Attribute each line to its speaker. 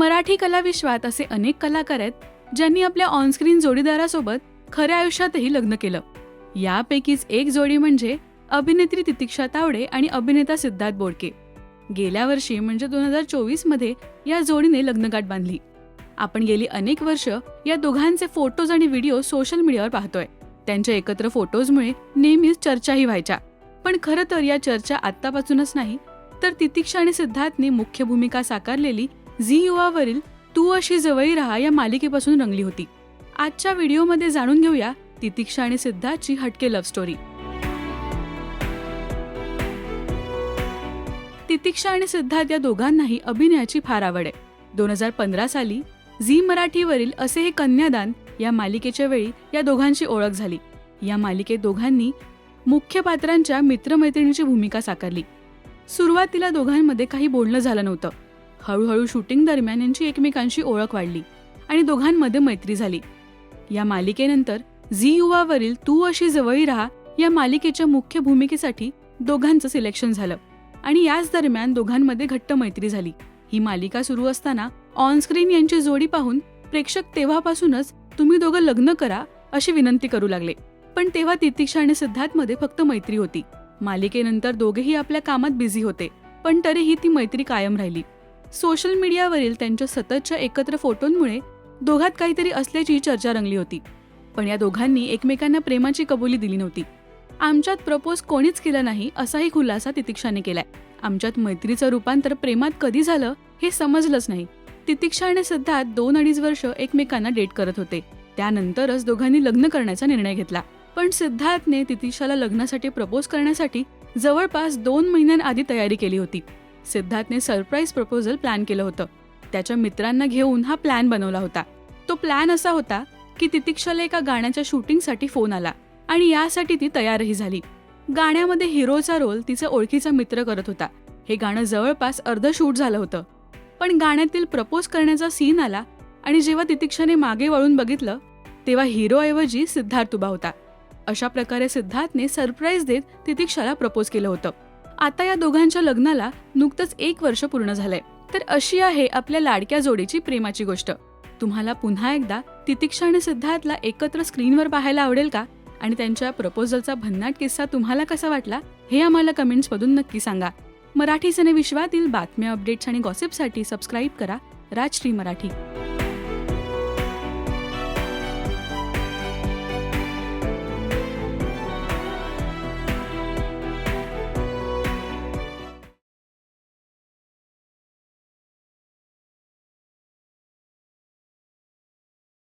Speaker 1: मराठी कलाविश्वात असे अनेक कलाकार आहेत ज्यांनी आपल्या ऑनस्क्रीन जोडीदारासोबत खऱ्या आयुष्यातही लग्न केलं. यापैकीच एक जोडी म्हणजे अभिनेत्री तितिक्षा तावडे आणि अभिनेता सिद्धार्थ बोडके. गेल्या वर्षी म्हणजे दोन हजार चोवीसमध्ये या जोडीने लग्नगाठ बांधली. आपण गेली अनेक वर्ष या दोघांचे फोटोज आणि व्हिडिओ सोशल मीडियावर पाहतोय. त्यांच्या एकत्र फोटोजमुळे नेहमीच चर्चाही व्हायच्या. पण खरं तर या चर्चा आत्तापासूनच नाही तर तितिक्षा आणि सिद्धार्थने मुख्य भूमिका साकारलेली झी युवावरील तू अशी जवळी राहा या मालिकेपासून रंगली होती. आजच्या व्हिडिओमध्ये जाणून घेऊया तितिक्षा आणि सिद्धार्थची हटके लव्ह स्टोरी तितिक्षा आणि सिद्धार्थ या दोघांनाही अभिनयाची फार आवड आहे. दोन हजार पंधरा साली झी मराठीवरील असे हे कन्यादान या मालिकेच्या वेळी या दोघांची ओळख झाली. या मालिकेत दोघांनी मुख्य पात्रांच्या मित्रमैत्रिणीची भूमिका साकारली. सुरुवातीला दोघांमध्ये काही बोलणं झालं नव्हतं. हळूहळू शूटिंग दरम्यान यांची एकमेकांशी ओळख वाढली आणि दोघांमध्ये मैत्री झाली. या मालिकेनंतर झी युवावरील तू अशी जवळी राहा या मालिकेच्या मुख्य भूमिकेसाठी दोघांचं सिलेक्शन झालं आणि याच दरम्यान दोघांमध्ये घट्ट मैत्री झाली. ही मालिका सुरू असताना ऑनस्क्रीन यांची जोडी पाहून प्रेक्षक तेव्हापासूनच तुम्ही दोघं लग्न करा अशी विनंती करू लागले. पण तेव्हा तितिक्षा आणि सिद्धार्थमध्ये फक्त मैत्री होती. मालिकेनंतर दोघेही आपल्या कामात बिझी होते पण तरीही ती मैत्री कायम राहिली. सोशल मीडियावरील त्यांच्या सततच्या एकत्र फोटोंमुळे दोघात काहीतरी असल्याची चर्चा रंगली होती. पण या दोघांनी एकमेकांना प्रेमाची कबुली दिली नव्हती. आमच्यात प्रपोज कोणीच केला नाही असाही खुलासा तितिक्षाने केलाय. आमच्यात मैत्रीचं रूपांतर प्रेमात कधी झालं हे समजलंच नाही. तितिक्षाने सध्या सिद्धार्थ दोन अडीच वर्ष एकमेकांना डेट करत होते. त्यानंतरच दोघांनी लग्न करण्याचा निर्णय घेतला. पण सिद्धार्थने तितिक्षाला लग्नासाठी प्रपोज करण्यासाठी जवळपास दोन महिन्यांआधी तयारी केली होती. सिद्धार्थने सरप्राईज प्रपोजल प्लॅन केलं होतं. त्याच्या मित्रांना घेऊन हा प्लॅन बनवला होता. तो प्लॅन असा होता की तितिक्षाला एका गाण्याच्या शूटिंगसाठी फोन आला आणि यासाठी ती तयारही झाली. गाण्यामध्ये हिरोचा रोल तिचा ओळखीचा मित्र करत होता. हे गाणं जवळपास अर्ध शूट झालं होतं. पण गाण्यातील प्रपोज करण्याचा सीन आला आणि जेव्हा तितिक्षाने मागे वळून बघितलं तेव्हा हिरोऐवजी सिद्धार्थ उभा होता. अशा प्रकारे सिद्धार्थने सरप्राईज देत तितिक्षाला प्रपोज केलं होतं. आता या दोघांच्या लग्नाला नुकतंच एक वर्ष पूर्ण झालंय. तर अशी आहे आपल्या लाडक्या जोडीची प्रेमाची गोष्ट. तुम्हाला पुन्हा एकदा तितिक्षा आणि सिद्धार्थला एकत्र स्क्रीनवर पाहायला आवडेल का? आणि त्यांच्या प्रपोजलचा भन्नाट किस्सा तुम्हाला कसा वाटला? हे आम्हाला कमेंट्समधून नक्की सांगा. मराठी सिनेविश्वातील बातम्या अपडेट्स आणि गॉसिपसाठी सबस्क्राईब करा. राजश्री मराठी.